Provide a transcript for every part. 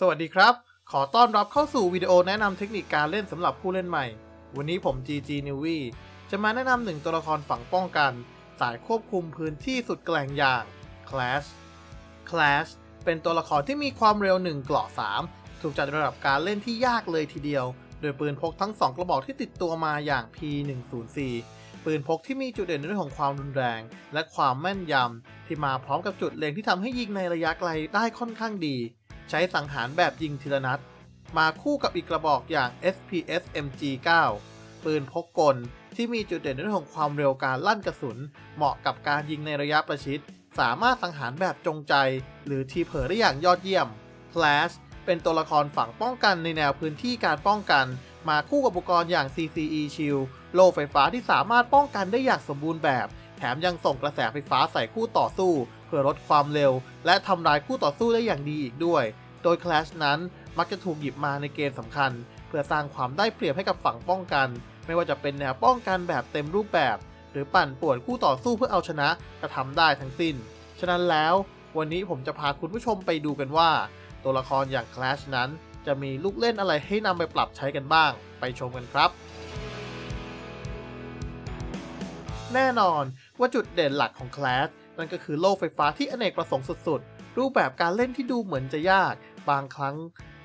สวัสดีครับ ขอต้อนรับเข้าสู่วิดีโอแนะนำเทคนิคการเล่นสำหรับผู้ len ใหม่ วันนี้ผม GG n e w y จะมาแนะนำหนึ่งตัวละครฝั่งป้องกัน สายควบคุมพื้นที่สุดแกล่งอย่าง Clash Clash เป็นตัวละครที่มีความเร็ว1เกราะ3ถูกจัดระดับการเล่นที่ยากเลยทีเดียว โดยปืนพกทั้ง 2 กระบอกที่ติดตัวมาอย่าง P104 ปืนพกที่มีจุดเด่นในเรื่องของความรุนแรง และความแม่นยำที่มาพร้อมกับจุดเล็งที่ทำให้ยิงในระยะไกลได้ค่อนข้างดี ใช้สังหารแบบยิงทีละนัด มาคู่กับอีกกระบอกอย่าง SPS MG9 ปืนพกกล ที่มีจุดเด่นเรื่องของความเร็วการลั่นกระสุน เหมาะกับการยิงในระยะประชิด สามารถสังหารแบบจงใจ หรือทีเผลอได้อย่างยอดเยี่ยม Flash เป็นตัวละครฝั่งป้องกันในแนวพื้นที่การป้องกัน มาคู่กับอุปกรณ์อย่าง CCE Shield โล่ไฟฟ้าที่สามารถป้องกันได้อย่างสมบูรณ์แบบ แถมยังส่งกระแสไฟฟ้าใส่คู่ต่อสู้ เพื่อลดความเร็ว และทำลายคู่ต่อสู้ได้อย่างดีอีกด้วย โดย Clash นั้นมักจะถูกหยิบมาในเกมสำคัญ เพื่อสร้างความได้เปรียบให้กับฝั่งป้องกัน ไม่ว่าจะเป็นแนวป้องกันแบบเต็มรูปแบบ หรือปั่นป่วนคู่ต่อสู้เพื่อเอาชนะก็ทำได้ทั้งสิ้น ฉะนั้นแล้ว วันนี้ผมจะพาคุณผู้ชมไปดูกันว่า ตัวละครอย่าง Clash นั้น จะมีลูกเล่นอะไรให้นำไปปรับใช้กันบ้าง ไปชมกันครับแน่นอนว่าจุดเด่นหลักของ Clash นั่นก็คือโล่ไฟฟ้าที่อเนกประสงค์สุดๆ รูปแบบการเล่นที่ดูเหมือนจะยาก บางครั้ง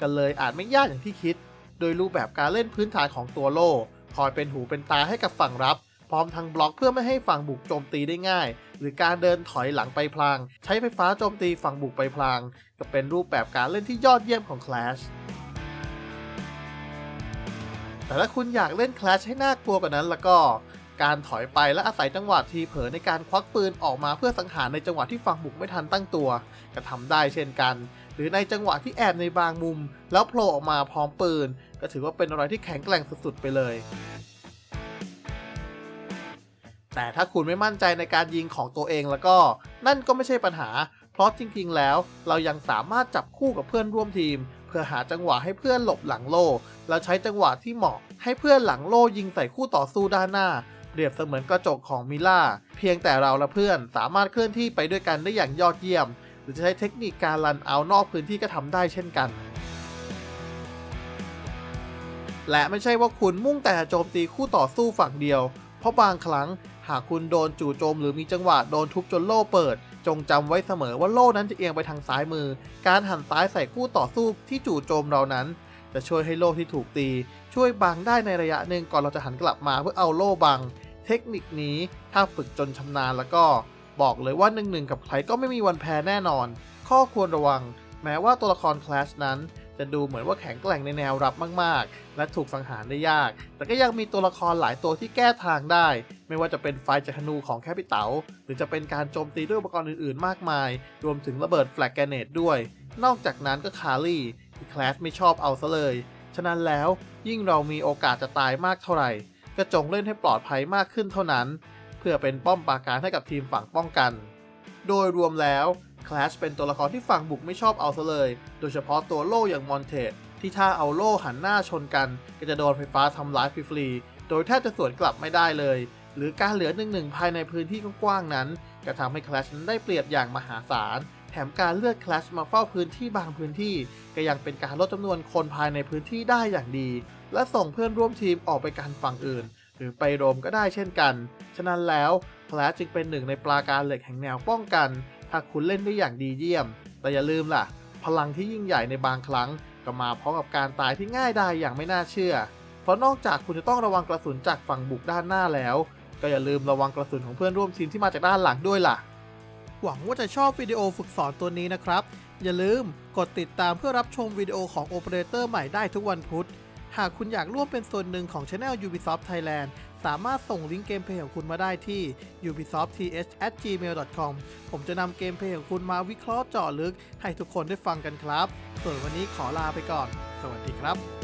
กันเลยอาจไม่ยากอย่างที่คิด โดยรูปแบบการเล่นพื้นฐานของตัวโล่คอยเป็นหูเป็นตาให้กับฝั่งรับ พร้อมทั้งบล็อกเพื่อไม่ให้ฝั่งบุกโจมตีได้ง่าย หรือการเดินถอยหลังไปพลาง ใช้ไฟฟ้าโจมตีฝั่งบุกไปพลาง ก็เป็นรูปแบบการเล่นที่ยอดเยี่ยมของ Clash แต่ถ้าคุณอยากเล่น Clash ให้น่ากลัวกว่านั้นแล้วก็ การถอยไปและอาศัยจังหวะทีเผลอในการควักปืนออกมาเพื่อสังหารในจังหวะที่ฝั่งบุกไม่ทันตั้งตัวก็ทำได้เช่นกัน หรือในจังหวะที่แอบในบางมุม แล้วโผล่ออกมาพร้อมปืน ก็ถือว่าเป็นอะไรที่แข็งแกร่งสุดๆไปเลยแต่ถ้าคุณไม่มั่นใจในการยิงของตัวเองแล้วก็ นั่นก็ไม่ใช่ปัญหา เพราะจริงๆ แล้ว เรายังสามารถจับคู่กับเพื่อนร่วมทีม เพื่อหาจังหวะให้เพื่อนหลบหลังโล่แล้วใช้จังหวะที่เหมาะ ให้เพื่อนหลังโล่ยิงใส่คู่ต่อสู้ด้านหน้า เปรียบเสมือนกระจกของมิล่าเพียงแต่เราและเพื่อนสามารถเคลื่อนที่ไปด้วยกันได้อย่างยอดเยี่ยม หรือจะใช้เทคนิคการรันเอานอกพื้นที่ก็ทำได้เช่นกัน และไม่ใช่ว่าคุณมุ่งแต่โจมตีคู่ต่อสู้ฝั่งเดียว เพราะบางครั้งหากคุณโดนจู่โจมหรือมีจังหวะโดนทุบจนโล่เปิด จงจำไว้เสมอว่าโล่นั้นจะเอียงไปทางซ้ายมือ การหันซ้ายใส่คู่ต่อสู้ที่จู่โจมเรานั้น จะช่วยให้โล่ที่ถูกตี ช่วยบังได้ในระยะหนึ่งก่อนเราจะหันกลับมาเพื่อเอาโล่บัง เทคนิคนี้ถ้าฝึกจนชำนาญแล้วก็บอกเลยว่าหนึ่งหนึ่งกับใครก็ไม่มีวันแพ้แน่นอน ข้อควรระวัง แม้ว่าตัวละคร Clash นั้น จะดูเหมือนว่าแข็งแกร่งในแนวรับมาก ๆ และถูกสังหารได้ยาก แต่ก็ยังมีตัวละครหลายตัวที่แก้ทางได้ ไม่ว่าจะเป็นไฟจากธนูของแคปิเตาหรือจะเป็นการโจมตีด้วยอุปกรณ์อื่น ๆ มากมาย รวมถึงระเบิดแฟลกแกเนตด้วย นอกจากนั้นก็คารี่ ที่ Clash ไม่ชอบเอาซะเลย ฉะนั้นแล้วยิ่งเรามีโอกาสจะตายมากเท่าไหร่ ก็จงเล่นให้ปลอดภัยมากขึ้นเท่านั้น เพื่อเป็นป้อมปราการให้กับทีมฝั่งป้องกัน โดยรวมแล้ว Clash เป็นตัวละครที่ฝั่งบุกไม่ชอบเอาซะเลย โดยเฉพาะตัวโล่อย่างมอนเทสที่ถ้าเอาโล่หันหน้าชนกัน ก็จะโดนไฟฟ้าทำร้ายฟรีๆ โดยแทบจะสวนกลับไม่ได้เลย หรือการเหลือหนึ่งหนึ่งภายในพื้นที่กว้างๆนั้น นก็ทำให้ Clash นั้นได้เปรียบอย่างมหาศาล แถมการเลือก Clash มาเฝ้าพื้นที่บางพื้นที่ ก็ยังเป็นการลดจำนวนคนภายในพื้นที่ได้อย่างดี และส่งเพื่อนร่วมทีมออกไปการฝั่งอื่น หรือไปโรมก็ได้เช่นกัน ฉะนั้นแล้ว Clash จึงเป็นหนึ่งในปราการเหล็กแห่งแนวป้องกัน ถ้าคุณเล่นได้อย่างดีเยี่ยม แต่อย่าลืมล่ะ พลังที่ยิ่งใหญ่ในบางครั้ง ก็มาพร้อมกับการตายที่ง่ายดายอย่างไม่น่าเชื่อ เพราะนอกจากคุณจะต้องระวังกระสุนจากฝั่งบุกด้านหน้าแล้ว ก็อย่าลืมระวังกระสุนของเพื่อนร่วมทีมที่มาจากด้านหลังด้วยล่ะ หวังว่าจะชอบวิดีโอฝึกสอนตัวนี้นะครับ อย่าลืมกดติดตามเพื่อรับชมวิดีโอของโอเปอเรเตอร์ใหม่ได้ทุกวันพุธ หากคุณอยากร่วมเป็นส่วนหนึ่งของ Channel Ubisoft Thailand สามารถส่งลิงก์เกมเพลย์ของคุณมาได้ที่ ubisoftth@gmail.com ผมจะนำเกมเพลย์ของคุณมาวิเคราะห์เจาะลึก ให้ทุกคนได้ฟังกันครับ ส่วนวันนี้ขอลาไปก่อน สวัสดีครับ